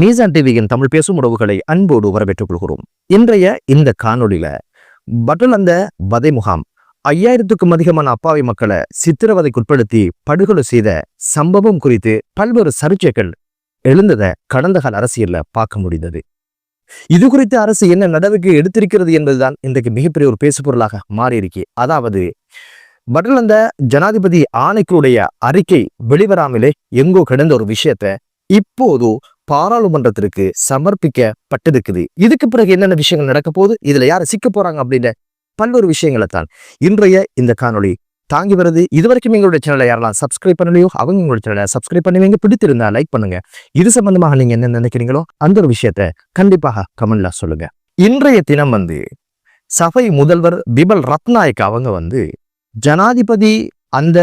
மீசான் டிவியின் தமிழ் பேசும் உறவுகளை அன்போடு வரவேற்றுக் கொள்கிறோம். இன்றைய இந்த காணொளியில பட்டல் அந்த வதை முகாம் ஐயாயிரத்துக்கும் அதிகமான அப்பாவி மக்களை சித்திரவதைக்குட்படுத்தி படுகொலை செய்த சம்பவம் குறித்து பல்வேறு சர்ச்சைகள் எழுந்ததை கடந்த கால அரசியல்ல பார்க்க முடிந்தது. இது குறித்து அரசு என்ன நடவடிக்கை எடுத்திருக்கிறது என்பதுதான் இன்றைக்கு மிகப்பெரிய ஒரு பேசுபொருளாக மாறியிருக்கு. அதாவது பட்டலந்த அந்த ஜனாதிபதி ஆணைக்குடைய அறிக்கை வெளிவராமலே எங்கோ கிடந்த ஒரு விஷயத்த இப்போது பாராளுமன்றத்திற்கு சமர்ப்பிக்கப்பட்டிருக்குது. இதுக்கு பிறகு என்னென்ன விஷயங்கள் நடக்க போகுது? இதுல யார சிக்க போறாங்க அப்படின்னு பல்வேறு விஷயங்களை தான் இன்றைய இந்த காணொளி தாங்கி வருது. இதுவரைக்கும் எங்களுடைய சேனலை யாரெல்லாம் சப்ஸ்கிரைப் பண்ணலையோ அவங்க உங்களுடைய சேனலை சப்ஸ்கிரைப் பண்ணுவீங்க பிடித்திருந்தா லைக் பண்ணுங்க. இது சம்பந்தமாக நீங்க என்ன நினைக்கிறீங்களோ அந்த ஒரு விஷயத்த கண்டிப்பாக கமெண்ட்ல சொல்லுங்க. இன்றைய தினம் வந்து சபை முதல்வர் பிபல் ரத்நாயக் அவங்க வந்து ஜனாதிபதி அந்த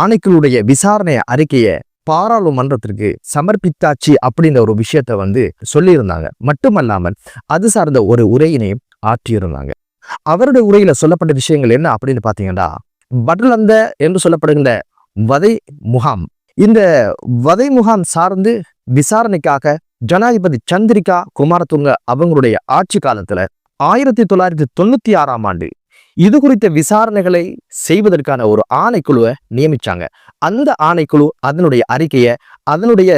ஆணைக்குழுடைய விசாரணை அறிக்கையை பாராளுமன்றத்திற்கு சமர்ப்பித்தாச்சு அப்படின்ற ஒரு விஷயத்த வந்து சொல்லியிருந்தாங்க. மட்டுமல்லாமல் அது சார்ந்த ஒரு உரையினையும் ஆற்றியிருந்தாங்க. அவருடைய உரையில சொல்லப்பட்ட விஷயங்கள் என்ன அப்படின்னு பாத்தீங்கன்னா பட்லந்த என்று சொல்லப்படுகின்ற வதை முகாம். இந்த வதை முகாம் சார்ந்து விசாரணைக்காக ஜனாதிபதி சந்திரிகா குமாரதுங்க அவங்களுடைய ஆட்சி காலத்துல ஆயிரத்தி தொள்ளாயிரத்தி தொண்ணூத்தி ஆறாம் ஆண்டு இது குறித்த விசாரணைகளை செய்வதற்கான ஒரு ஆணைக்குழுவை நியமிச்சாங்க. அந்த ஆணைக்குழு அதனுடைய அறிக்கையை அதனுடைய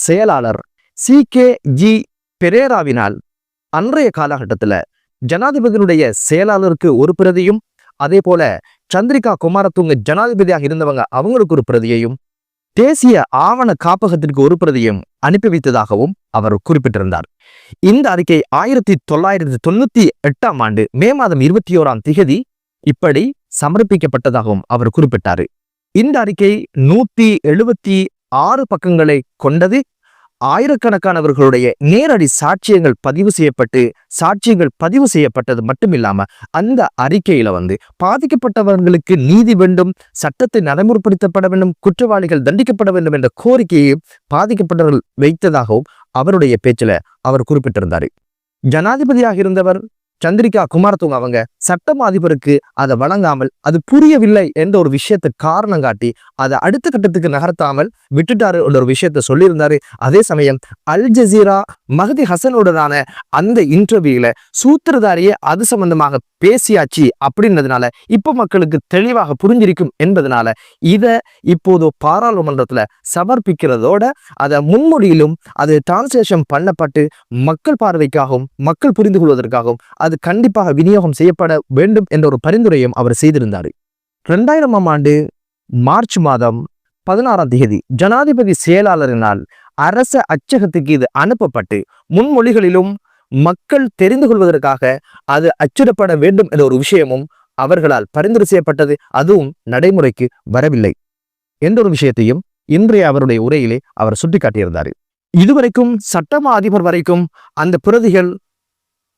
செயலாளர் சி கே ஜி பெரேராவினால் அன்றைய காலகட்டத்துல ஜனாதிபதியினுடைய செயலாளருக்கு ஒரு பிரதியும் அதே போல சந்திரிகா குமாரத்துங்க ஜனாதிபதியாக இருந்தவங்க அவங்களுக்கு ஒரு பிரதியையும் தேசிய ஆவண காப்பகத்திற்கு ஒரு பிரதியும் அனுப்பி வைத்ததாகவும் அவர் குறிப்பிட்டிருந்தார். இந்த அறிக்கை ஆயிரத்தி தொள்ளாயிரத்தி தொண்ணூத்தி எட்டாம் ஆண்டு மே மாதம் இருபத்தி ஓராம் திகதி இப்படி சமர்ப்பிக்கப்பட்டதாகவும் அவர் குறிப்பிட்டாரு. இந்த அறிக்கை நூத்தி எழுபத்தி ஆறு பக்கங்களை கொண்டது ஆயிரக்கணக்கானவர்களுடைய நேரடி சாட்சியங்கள் பதிவு செய்யப்பட்டு சாட்சியங்கள் பதிவு செய்யப்பட்டது மட்டுமில்லாம அந்த அறிக்கையில வந்து பாதிக்கப்பட்டவர்களுக்கு நீதி வேண்டும் சட்டத்தை நடைமுறைப்படுத்தப்பட வேண்டும் குற்றவாளிகள் தண்டிக்கப்பட வேண்டும் என்ற கோரிக்கையை பாதிக்கப்பட்டவர்கள் வைத்ததாகவும் அவருடைய பேச்சுல அவர் குறிப்பிட்டிருந்தாரு. ஜனாதிபதியாக இருந்தவர் சந்திரிகா குமாரத்துங்க அவங்க சட்டம் அதிபருக்கு அதை வழங்காமல் அது புரியவில்லை என்ற ஒரு விஷயத்தை காரணம் காட்டி அதை அடுத்த கட்டத்துக்கு நகர்த்தாமல் விட்டுட்டாரு என்ற ஒரு விஷயத்த சொல்லியிருந்தாரு. அதே சமயம் அல் ஜசீரா மஹதி ஹசனுடனான அந்த இன்டர்வியூல சூத்திரதாரியே அது சம்பந்தமாக பேசியாச்சு அப்படின்றதுனால இப்போ மக்களுக்கு தெளிவாக புரிஞ்சிருக்கும் என்பதனால இதை இப்போது பாராளுமன்றத்தில் சமர்ப்பிக்கிறதோட அதை முன்மொழியிலும் அது டிரான்ஸ்லேஷன் பண்ணப்பட்டு மக்கள் பார்வைக்காகவும் மக்கள் புரிந்து கொள்வதற்காகவும் அது கண்டிப்பாக விநியோகம் செய்யப்பட வேண்டும் என்ற ஒரு பரிந்துரையும் அவர் செய்திருந்தார். ரெண்டாயிரமாம் ஆண்டு மார்ச் மாதம் பதினாறாம் தேதி ஜனாதிபதி செயலாளரினால் அரச அச்சகத்துக்கு இது அனுப்பப்பட்டு முன்மொழிகளிலும் மக்கள் தெரிந்து கொள்வதற்காக அது அச்சிடப்பட வேண்டும் என்ற ஒரு விஷயமும் அவர்களால் பரிந்துரை செய்யப்பட்டது. அதுவும் நடைமுறைக்கு வரவில்லை என்ற ஒரு விஷயத்தையும் இன்றைய அவருடைய உரையிலே அவர் சுட்டிக்காட்டியிருந்தார். இதுவரைக்கும் சட்டமா அதிபர் வரைக்கும் அந்த பிரதிகள்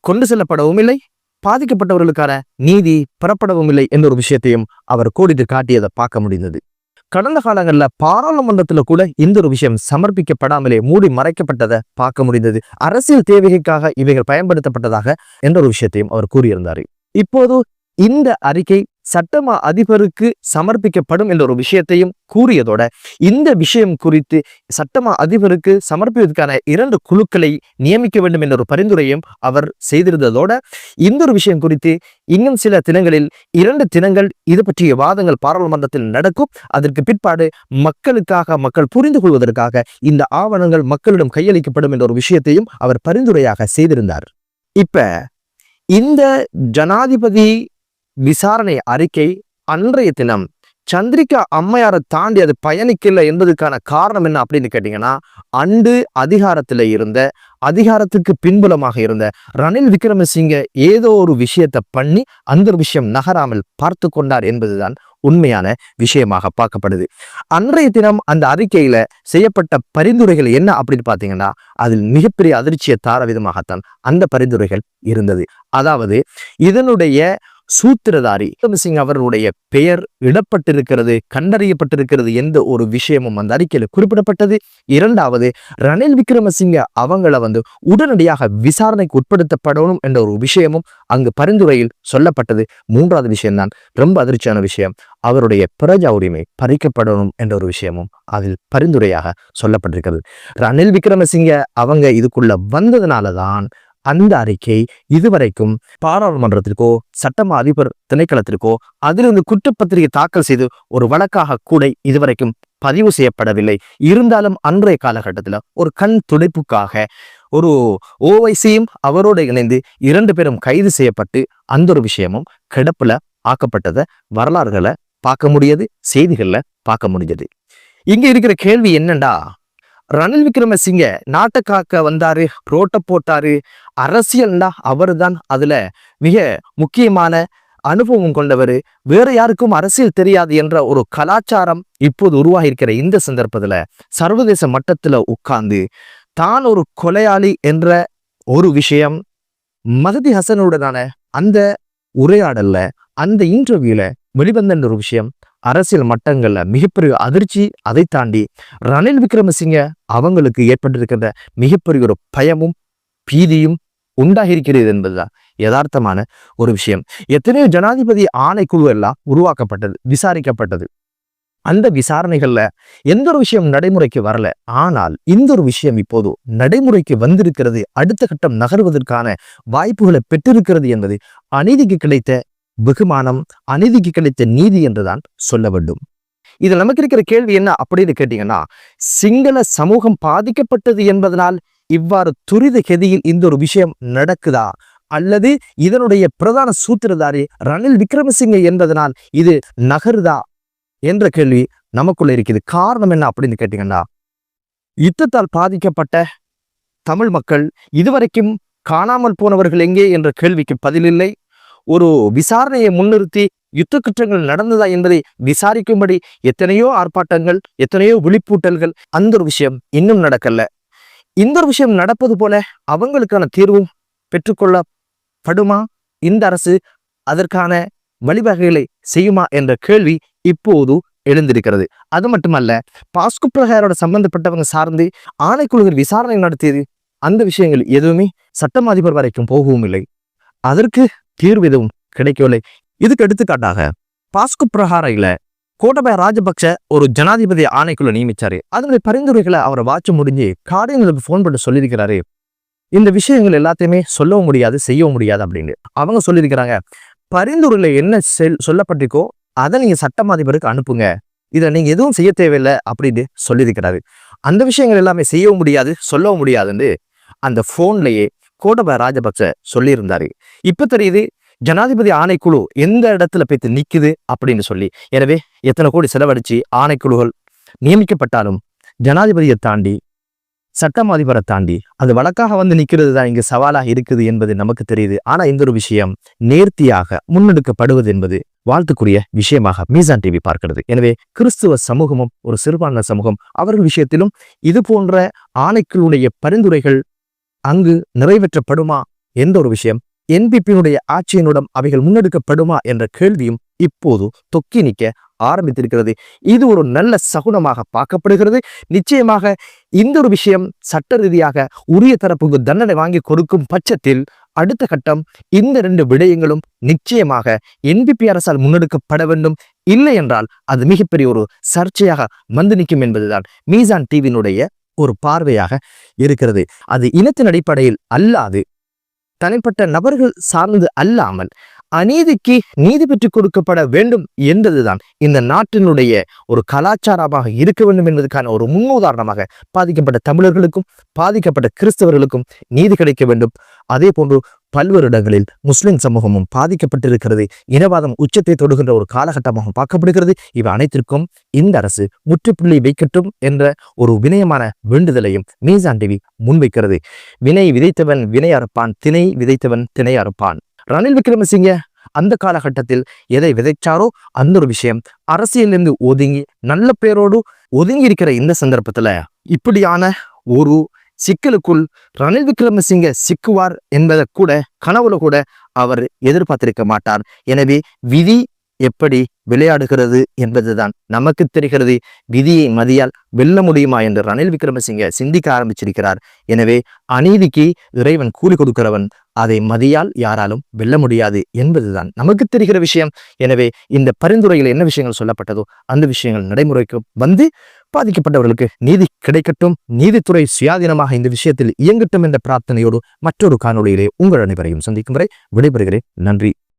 கொண்டு செல்லப்படவும் இல்லை பாதிக்கப்பட்டவர்களுக்கான நீதி பெறப்படவும் இல்லை என்ற ஒரு விஷயத்தையும் அவர் கோடிட்டு காட்டியதை பார்க்க முடிந்தது. கடந்த காலங்களில் பாராளுமன்றத்தில் கூட இந்த ஒரு விஷயம் சமர்ப்பிக்கப்படாமலே மூடி மறைக்கப்பட்டதை பார்க்க முடிந்தது. அரசியல் தேவைக்காக இவைகள் பயன்படுத்தப்பட்டதாக என்ற ஒரு விஷயத்தையும் அவர் கூறியிருந்தார். இப்போது இந்த அறிக்கை சட்டமா அதிபருக்கு சமர்ப்பிக்கப்படும் என்ற ஒரு விஷயத்தையும் கூறியதோட இந்த விஷயம் குறித்து சட்டமா அதிபருக்கு சமர்ப்பிப்பதற்கான இரண்டு குழுக்களை நியமிக்க வேண்டும் என்ற ஒரு பரிந்துரையும் அவர் செய்திருந்ததோட இந்த ஒரு விஷயம் குறித்து இன்னும் சில தினங்களில் இரண்டு தினங்கள் இது பற்றிய வாதங்கள் பாராளுமன்றத்தில் நடக்கும். அதற்கு பிற்பாடு மக்களுக்காக மக்கள் புரிந்து கொள்வதற்காக இந்த ஆவணங்கள் மக்களிடம் கையளிக்கப்படும் என்ற ஒரு விஷயத்தையும் அவர் பரிந்துரையாக செய்திருந்தார். இப்ப இந்த ஜனாதிபதி விசாரணை அறிக்கை அன்றைய தினம். சந்திரிகா அம்மையாரை தாண்டி அது பயணிக்கல என்பதுக்கான காரணம் என்ன அப்படின்னு கேட்டீங்கன்னா அண்டு அதிகாரத்தில் இருந்த அதிகாரத்துக்கு பின்புலமாக இருந்த ரணில் விக்ரமசிங்க ஏதோ ஒரு விஷயத்தை பண்ணி அந்த விஷயம் நகராமல் பார்த்து கொண்டார் என்பதுதான் உண்மையான விஷயமாக பார்க்கப்படுது. அன்றைய தினம் அந்த அறிக்கையில செய்யப்பட்ட பரிந்துரைகள் என்ன அப்படின்னு பார்த்தீங்கன்னா அதில் மிகப்பெரிய அதிர்ச்சியை தார விதமாகத்தான் அந்த பரிந்துரைகள் இருந்தது. அதாவது இதனுடைய சூத்திரதாரி. சிங் அவர்களுடைய பெயர் இடப்பட்டிருக்கிறது கண்டறியப்பட்டிருக்கிறது எந்த ஒரு விஷயமும் அந்த அறிக்கையில் குறிப்பிடப்பட்டது. இரண்டாவது ரணில் விக்ரமசிங்க அவங்கள வந்து உடனடியாக விசாரணைக்கு உட்படுத்தப்படணும் என்ற ஒரு விஷயமும் அங்கு பரிந்துரையில் சொல்லப்பட்டது. மூன்றாவது விஷயம்தான் ரொம்ப அதிர்ச்சியான விஷயம் அவருடைய பிரஜா உரிமை பறிக்கப்படணும் என்ற ஒரு விஷயமும் அதில் பரிந்துரையாக சொல்லப்பட்டிருக்கிறது. ரணில் விக்ரமசிங்க அவங்க இதுக்குள்ள வந்ததுனால தான் அந்த அறிக்கை இதுவரைக்கும் பாராளுமன்றத்திற்கோ சட்டமா அதிபர் திணைக்களத்திற்கோ அதிலிருந்து குற்றப்பத்திரிகை தாக்கல் செய்து ஒரு வழக்காக கூட இதுவரைக்கும் பதிவு செய்யப்படவில்லை. இருந்தாலும் அன்றைய காலகட்டத்தில் ஒரு கண் துடைப்புக்காக ஒரு ஓவைசியும் அவரோடு இணைந்து இரண்டு பேரும் கைது செய்யப்பட்டு அந்த ஒரு விஷயமும் கிடப்புல ஆக்கப்பட்டதை வரலாறுகளை பார்க்க முடியது செய்திகள்ல பார்க்க முடிஞ்சது இங்க இருக்கிற கேள்வி என்னண்டா? ரணில் விக்ரமசிங்க நாட்டை காக்க வந்தாரு ரோட்டை போட்டாரு. அரசியல்னா அவர்தான். அதுல மிக முக்கியமான அனுபவம் கொண்டவர். வேற யாருக்கும் அரசியல் தெரியாது என்ற ஒரு கலாச்சாரம் இப்போது உருவாகியிருக்கிற இந்த சந்தர்ப்பத்துல சர்வதேச மட்டத்துல உட்கார்ந்து தான் ஒரு கொலையாளி என்ற ஒரு விஷயம் மகதி ஹசனுடனான அந்த உரையாடல்ல அந்த இன்டர்வியூல வெளிவந்த ஒரு விஷயம் அரசியல் மட்டங்கள்ல மிகப்பெரிய அதிர்ச்சி அதை தாண்டி ரணில் விக்ரமசிங்க அவங்களுக்கு ஏற்பட்டிருக்கிற மிகப்பெரிய ஒரு பயமும் பீதியும் உண்டாகிருக்கிறது என்பதுதான் யதார்த்தமான ஒரு விஷயம். எத்தனையோ ஜனாதிபதி ஆணைக்குழு எல்லாம் உருவாக்கப்பட்டது விசாரிக்கப்பட்டது. அந்த விசாரணைகள்ல எந்த ஒரு விஷயம் நடைமுறைக்கு வரல. ஆனால் இந்த ஒரு விஷயம் இப்போது நடைமுறைக்கு வந்திருக்கிறது. அடுத்த கட்டம் நகர்வதற்கான வாய்ப்புகளை பெற்றிருக்கிறது என்பது அநீதிக்கு கிடைத்த வெகுமானம் அநீதிக்கு கிடைத்த நீதி என்றுதான் சொல்ல வேண்டும். இது நமக்கு இருக்கிற கேள்வி என்ன அப்படின்னு கேட்டீங்கன்னா சிங்கள சமூகம் பாதிக்கப்பட்டது என்பதனால் இவ்வாறு துரித கதியில் இந்த ஒரு விஷயம் நடக்குதா? அல்லது இதனுடைய பிரதான சூத்திரதாரி ரணில் விக்ரமசிங்க என்பதனால் இது நகருதா? என்ற கேள்வி நமக்குள்ள இருக்குது. காரணம் என்ன அப்படின்னு கேட்டீங்கன்னா யுத்தத்தால் பாதிக்கப்பட்ட தமிழ் மக்கள் இதுவரைக்கும் காணாமல் போனவர்கள் எங்கே என்ற கேள்விக்கு பதிலில்லை. ஒரு விசாரணையை முன்னிறுத்தி யுத்த குற்றங்கள் நடந்ததா என்பதை விசாரிக்கும்படி எத்தனையோ ஆர்ப்பாட்டங்கள் எத்தனையோ விழிப்பூட்டல்கள் அந்த ஒரு விஷயம் இன்னும் நடக்கல. இந்த ஒரு விஷயம் நடப்பது போல அவங்களுக்கான தீர்வும் பெற்றுக்கொள்ளப்படுமா? இந்த அரசு அதற்கான வழிவகைகளை செய்யுமா என்ற கேள்வி இப்போது எழுந்திருக்கிறது. அது மட்டுமல்ல பாஸ்கு பிரகாரோட சம்பந்தப்பட்டவங்க சார்ந்து ஆணைக்குழுவில் விசாரணை நடத்தியது அந்த விஷயங்கள் எதுவுமே சட்டம் அதிபர் வரைக்கும் போகவும் இல்லை. அதற்கு தீர்வு எதுவும் கிடைக்கவில்லை. இதுக்கு எடுத்துக்காட்டாக பாஸ்கு பிரகாரையில கோட்டபாய ராஜபக்ச ஒரு ஜனாதிபதி ஆணைக்குள்ள நியமிச்சாரு. அதனுடைய பரிந்துரைகளை அவரை வாட்ச முடிஞ்சு காரியங்களுக்கு ஃபோன் பண்ணி சொல்லியிருக்கிறாரு. இந்த விஷயங்கள் எல்லாத்தையுமே சொல்லவும் முடியாது செய்யவும் முடியாது அப்படின்னு. அவங்க சொல்லியிருக்கிறாங்க பரிந்துரையில் என்ன செல் சொல்லப்பட்டிருக்கோ அதை நீங்கள் சட்டம் அதிபருக்கு அனுப்புங்க. இதை நீங்கள் எதுவும் செய்ய தேவையில்லை அப்படின்னு சொல்லியிருக்கிறாரு. அந்த விஷயங்கள் எல்லாமே செய்யவும் முடியாது சொல்லவும் முடியாதுன்னு அந்த ஃபோன்லேயே கோடப ராஜபக்ச சொல்லியிருந்தாரு. இப்ப தெரியுது ஜனாதிபதி ஆணைக்குழு எந்த இடத்துல போய் நிக்குது அப்படின்னு சொல்லி. எனவே எத்தனை கோடி செலவழிச்சு ஆணைக்குழுகள் நியமிக்கப்பட்டாலும் ஜனாதிபதியை தாண்டி சட்டம் அதிபரை தாண்டி அது வழக்காக வந்து நிற்கிறது தான் இங்கு சவாலாக இருக்குது என்பது நமக்கு தெரியுது. ஆனால் இந்த ஒரு விஷயம் நேர்த்தியாக முன்னெடுக்கப்படுவது என்பது வாழ்த்துக்குரிய விஷயமாக மீசான் டிவி பார்க்கிறது. எனவே கிறிஸ்துவ சமூகமும் ஒரு சிறுபான்மை சமூகம் அவர்கள் விஷயத்திலும் இது போன்ற ஆணைக்குழுடைய பரிந்துரைகள் அங்கு நிறைவேற்றப்படுமா? என்ற ஒரு விஷயம். என்பிபியினுடைய ஆட்சியினுடன் அவைகள் முன்னெடுக்கப்படுமா? என்ற கேள்வியும் இப்போது தொக்கி நிற்க ஆரம்பித்திருக்கிறது. இது ஒரு நல்ல சகுனமாக பார்க்கப்படுகிறது. நிச்சயமாக இந்த ஒரு விஷயம் சட்ட ரீதியாக உரிய தரப்புக்கு தண்டனை வாங்கி கொடுக்கும் பட்சத்தில் அடுத்த கட்டம் இந்த ரெண்டு விடயங்களும் நிச்சயமாக என்பிபி அரசால் முன்னெடுக்கப்பட வேண்டும். இல்லை என்றால் அது மிகப்பெரிய ஒரு சர்ச்சையாக வந்து நிற்கும் என்பதுதான். மீசான் டிவியினுடைய ஒரு பார்வையாக இருக்கிறது. அது இனத்தின் அடிப்படையில் அல்லாது தனிப்பட்ட நபர்கள் சார்ந்து அல்லாமல் அநீதிக்கு நீதி பெற்றுக் கொடுக்கப்பட வேண்டும் என்பதுதான் இந்த நாட்டினுடைய ஒரு கலாச்சாரமாக இருக்க வேண்டும் என்பதற்கான ஒரு முன்னுதாரணமாக பாதிக்கப்பட்ட தமிழர்களுக்கும் பாதிக்கப்பட்ட கிறிஸ்தவர்களுக்கும் நீதி கிடைக்க வேண்டும். அதே போன்று பல்வேறு இடங்களில் முஸ்லிம் சமூகமும் பாதிக்கப்பட்டிருக்கிறது. இனவாதம் உச்சத்தை தொடுகின்ற ஒரு காலகட்டமாக பார்க்கப்படுகிறது. இவை அனைத்திற்கும் இந்த அரசு முற்றுப்புள்ளி வைக்கட்டும் என்ற ஒரு வினயமான வேண்டுதலையும் மீசான் டிவி முன்வைக்கிறது. வினை விதைத்தவன் வினை அறுப்பான் திணை விதைத்தவன் திணை அறுப்பான். ரணில் விக்ரமசிங்க அந்த காலகட்டத்தில் எதை விதைச்சாரோ அந்த ஒரு விஷயம் அரசியலிருந்து ஒதுங்கி நல்ல பேரோடு ஒதுங்கி இருக்கிற இந்த சந்தர்ப்பத்துல இப்படியான ஒரு சிக்கலுக்குள் ரணில் விக்ரமசிங்க சிக்குவார் என்பதை கூட கனவுல கூட அவர் எதிர்பார்த்திருக்க மாட்டார். எனவே விதி எப்படி விளையாடுகிறது என்பதுதான் நமக்கு தெரிகிறது. விதியை மதியால் வெல்ல முடியுமா என்று ரணில் விக்ரமசிங்க சிந்திக்க ஆரம்பிச்சிருக்கிறார். எனவே அநீதிக்கு இறைவன் கூலி கொடுக்கிறவன் அதை மதியால் யாராலும் வெல்ல முடியாது என்பதுதான் நமக்கு தெரிகிற விஷயம். எனவே இந்த பரிந்துரையில் என்ன விஷயங்கள் சொல்லப்பட்டதோ அந்த விஷயங்கள் நடைமுறைக்கு வந்து பாதிக்கப்பட்டவர்களுக்கு நீதி கிடைக்கட்டும். நீதித்துறை சுயாதீனமாக இந்த விஷயத்தில் இயங்கட்டும் என்ற பிரார்த்தனையோடு மற்றொரு காணொளியிலே உங்கள் அனைவரையும் சந்திக்கும் வரை விடைபெறுகிறேன். நன்றி.